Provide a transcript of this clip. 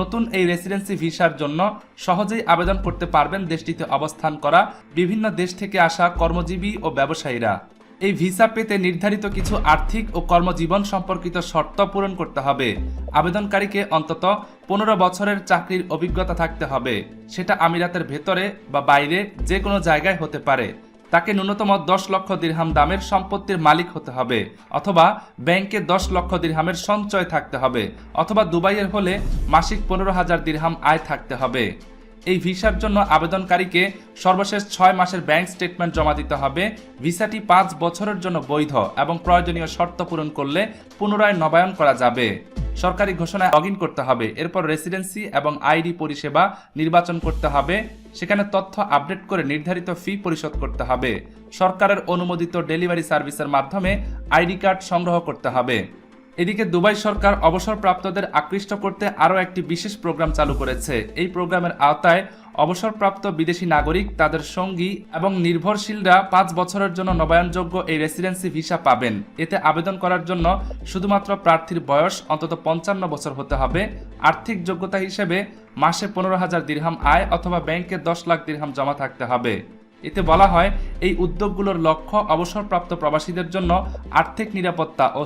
নতুন এই রেসিডেন্সি ভিসার জন্য সহজেই আবেদন করতে পারবেন দেশটিতে অবস্থান করা বিভিন্ন দেশ থেকে আসা কর্মজীবী ও ব্যবসায়ীরা। এই ভিসা পেতে নির্ধারিত কিছু আর্থিক ও কর্মজীবন সম্পর্কিত শর্ত পূরণ করতে হবে। আবেদনকারীকে অন্তত পনেরো বছরের চাকরির অভিজ্ঞতা থাকতে হবে। সেটা আমিরাতের ভেতরে বা বাইরে যে কোনো জায়গায় হতে পারে। তাকে ন্যূনতম দশ লক্ষ দিরহাম দামের সম্পত্তির মালিক হতে হবে, অথবা ব্যাংকে দশ লক্ষ দিরহামের সঞ্চয় থাকতে হবে, অথবা দুবাইয়ের হলে মাসিক পনেরো হাজার দিরহাম আয় থাকতে হবে। এই ভিসার জন্য আবেদনকারীকে সর্বশেষ ছয় মাসের ব্যাংক স্টেটমেন্ট জমা দিতে হবে। ভিসাটি পাঁচ বছরের জন্য বৈধ এবং প্রয়োজনীয় শর্ত পূরণ করলে পুনরায় নবায়ন করা যাবে। সরকারি ঘোষণায় লগ করতে হবে। এরপর রেসিডেন্সি এবং আইডি পরিষেবা নির্বাচন করতে হবে। সেখানে তথ্য আপডেট করে নির্ধারিত ফি পরিশোধ করতে হবে। সরকারের অনুমোদিত ডেলিভারি সার্ভিসের মাধ্যমে আইডি কার্ড সংগ্রহ করতে হবে। এদিকে দুবাই সরকার অবসরপ্রাপ্তদের আকৃষ্ট করতে আরও একটি বিশেষ প্রোগ্রাম চালু করেছে। এই প্রোগ্রামের আওতায় অবসরপ্রাপ্ত বিদেশি নাগরিক, তাদের সঙ্গী এবং নির্ভরশীলরা পাঁচ বছরের জন্য নবায়নযোগ্য এই রেসিডেন্সি ভিসা পাবেন। এতে আবেদন করার জন্য শুধুমাত্র প্রার্থীর বয়স অন্তত পঞ্চান্ন বছর হতে হবে। আর্থিক যোগ্যতা হিসেবে মাসে পনেরো হাজার দিরহাম আয় অথবা ব্যাংকে দশ লাখ দিরহাম জমা থাকতে হবে। এতে বলা হয়, এই উদ্যোগগুলোর লক্ষ্য অবসরপ্রাপ্ত প্রবাসীদের জন্য আর্থিক নিরাপত্তা ও